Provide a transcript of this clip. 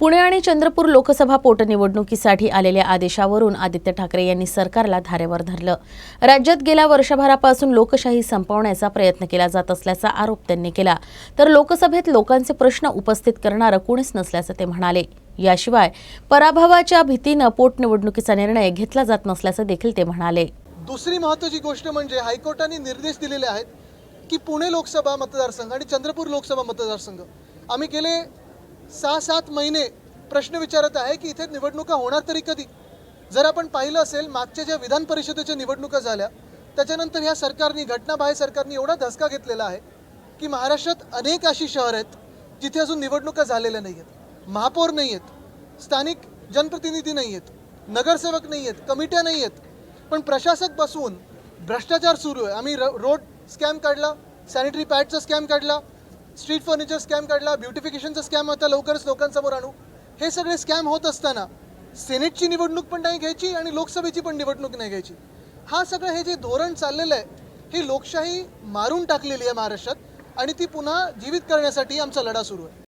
पुणे आणि चंद्रपूर लोकसभा पोटनिवडणुकीसाठी आलेल्या आदेशावरून आदित्य ठाकरे यांनी सरकारला धारेवर धरलं. राज्यात गेल्या वर्षभरापासून लोकशाही संपवण्याचा प्रयत्न केला जात असल्याचा आरोप त्यांनी केला. तर लोकसभेत लोकांचे प्रश्न उपस्थित करणारं कोणीच नसल्याचं ते म्हणाले. याशिवाय पराभवाच्या भीतीनं पोटनिवडणुकीचा निर्णय घेतला जात नसल्याचं देखील ते म्हणाले. दुसरी महत्त्वाची गोष्ट म्हणजे हायकोर्टाने निर्देश दिलेले आहेत की पुणे लोकसभा मतदारसंघ आणि चंद्रपूर लोकसभा मतदारसंघ. आम्ही गेले सहा सात महिने प्रश्न विचारत आहे की इथे निवडणुका होणार तरी कधी? जर आपण पाहिलं असेल मागच्या ज्या विधान परिषदेच्या निवडणुका झाल्या त्याच्यानंतर ह्या सरकारने घटनाबाह्य सरकारने एवढा धसका घेतलेला आहे की महाराष्ट्रात अनेक अशी शहर आहेत जिथे अजून निवडणुका झालेल्या नाही आहेत. महापौर नाही आहेत स्थानिक जनप्रतिनिधी नाही आहेत नगरसेवक नाही आहेत कमिट्या नाही आहेत. पण प्रशासक बसवून भ्रष्टाचार सुरू आहे. आम्ही र- रोड स्कॅम काढला सॅनिटरी पॅडचा स्कॅम काढला स्ट्रीट फर्निचर स्कॅम काढला ब्युटिफिकेशनचा स्कॅम आता लवकरच लोकांसमोर आणू. हे सगळे स्कॅम होत असताना सेनेटची निवडणूक पण नाही घ्यायची आणि लोकसभेची पण निवडणूक नाही घ्यायची. हा सगळं हे जे धोरण चाललेलं आहे ही लोकशाही मारून टाकलेली आहे महाराष्ट्रात आणि ती पुन्हा जीवित करण्यासाठी आमचा लढा सुरू आहे.